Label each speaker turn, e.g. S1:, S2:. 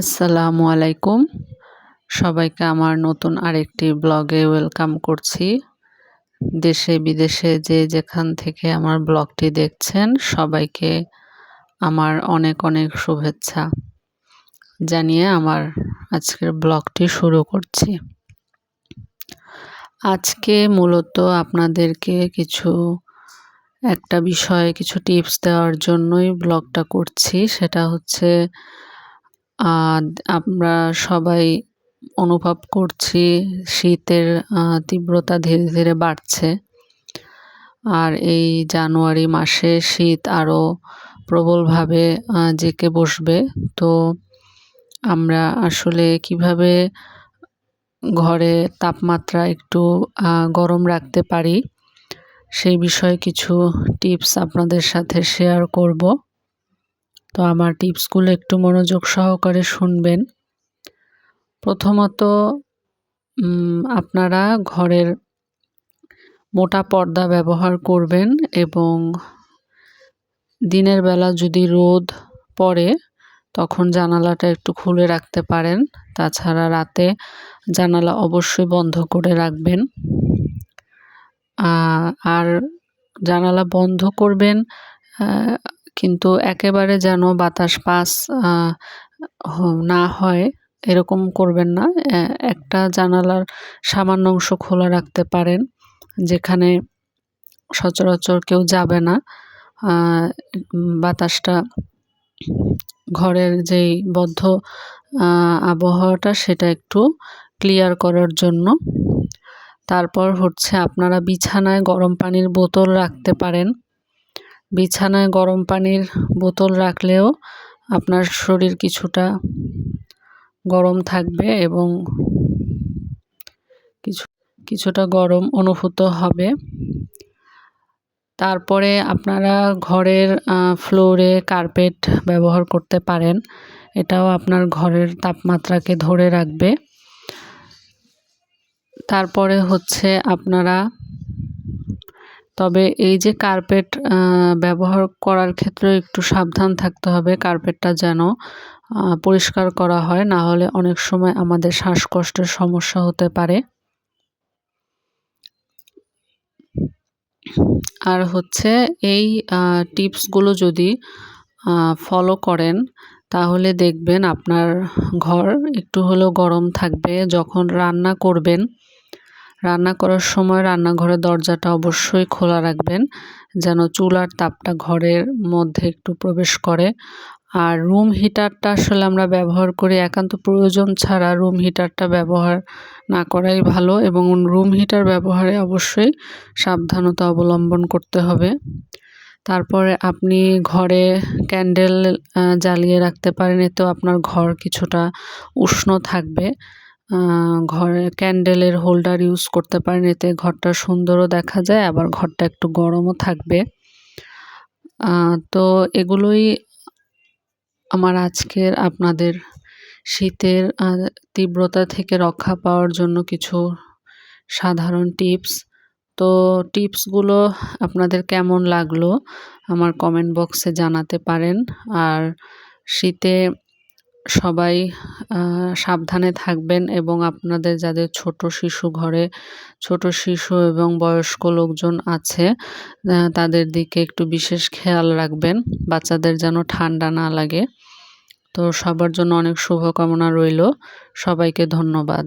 S1: আসসালামু আলাইকুম। সবাইকে আমার নতুন আরেকটি ব্লগে ওয়েলকাম করছি। দেশে বিদেশে যে যেখান থেকে আমার ব্লগটি দেখছেন, সবাইকে আমার অনেক অনেক শুভেচ্ছা জানিয়ে আমার আজকের ব্লগটি শুরু করছি। আজকে মূলত আপনাদেরকে কিছু একটা বিষয়ে কিছু টিপস দেওয়ার জন্যই ব্লগটা করছি। সেটা হচ্ছে আমরা সবাই অনুভব করছি শীতের তীব্রতা ধীরে ধীরে বাড়ছে। আর এই জানুয়ারি মাসে শীত আরও প্রবলভাবে জেঁকে বসবে। তো আমরা আসলে কীভাবে ঘরে তাপমাত্রা একটু গরম রাখতে পারি, সেই বিষয়ে কিছু টিপস আপনাদের সাথে শেয়ার করব। তো আমার টিপসগুলো একটু মনোযোগ সহকারে শুনবেন। প্রথমত আপনারা ঘরের মোটা পর্দা ব্যবহার করবেন এবং দিনের বেলা যদি রোদ পড়ে, তখন জানালাটা একটু খুলে রাখতে পারেন। তাছাড়া রাতে জানালা অবশ্যই বন্ধ করে রাখবেন। আর জানালা বন্ধ করবেন কিন্তু একেবারে যেন বাতাস পাস না হয়, এরকম করবেন না। একটা জানালার সামান্য অংশ খোলা রাখতে পারেন, যেখানে সচরাচর কেউ যাবে না। বাতাসটা ঘরের যেই বদ্ধ আবহাওয়াটা সেটা একটু ক্লিয়ার করার জন্য। তারপর হচ্ছে আপনারা বিছানায় গরম পানির বোতল রাখতে পারেন। বিছানায় গরম পানির বোতল রাখলেও আপনার শরীর কিছুটা গরম থাকবে এবং কিছু, কিছুটা গরম অনুভূত হবে। তারপরে আপনারা ঘরের ফ্লোরে কার্পেট ব্যবহার করতে পারেন। এটাও আপনার ঘরের তাপমাত্রাকে ধরে রাখবে। তারপরে হচ্ছে আপনারা তবে এই যে কার্পেট ব্যবহার করার ক্ষেত্রে একটু সাবধান থাকতে হবে কার্পেটটা যেন পরিষ্কার করা হয়, না হলে অনেক সময় আমাদের শ্বাসকষ্টের সমস্যা হতে পারে। আর হচ্ছে এই টিপসগুলো যদি ফলো করেন, তাহলে দেখবেন আপনার ঘর একটু হলেও গরম থাকবে, যখন রান্না করবেন রান্না করার সময় রান্নাঘরের দরজাটা অবশ্যই খোলা রাখবেন, যেন চুলার তাপটা ঘরের মধ্যে একটু প্রবেশ করে। আর রুম হিটারটা আসলে আমরা ব্যবহার করি, একান্ত প্রয়োজন ছাড়া রুম হিটারটা ব্যবহার না করাই ভালো এবং রুম হিটার ব্যবহারে অবশ্যই সাবধানতা অবলম্বন করতে হবে। তারপরে আপনি ঘরে ক্যান্ডেল জ্বালিয়ে রাখতে পারেন, এতেও আপনার ঘর কিছুটা উষ্ণ থাকবে। ঘরে ক্যান্ডেলের হোল্ডার ইউজ করতে পারেন, এতে ঘরটা সুন্দরও দেখা যায়, আবার ঘরটা একটু গরমও থাকবে। তো এগুলোই আমার আজকের আপনাদের শীতের তীব্রতা থেকে রক্ষা পাওয়ার জন্য কিছু সাধারণ টিপস। তো টিপসগুলো আপনাদের কেমন লাগল, আমার কমেন্ট বক্সে জানাতে পারেন। আর শীতে সবাই সাবধানে থাকবেন এবং আপনাদের যাদের ছোট শিশু ঘরে, ছোট শিশু এবং বয়স্ক লোকজন আছে তাদের দিকে একটু বিশেষ খেয়াল রাখবেন। বাচ্চাদের যেন ঠান্ডা না লাগে। তো সবার জন্য অনেক শুভকামনা রইল। সবাইকে ধন্যবাদ।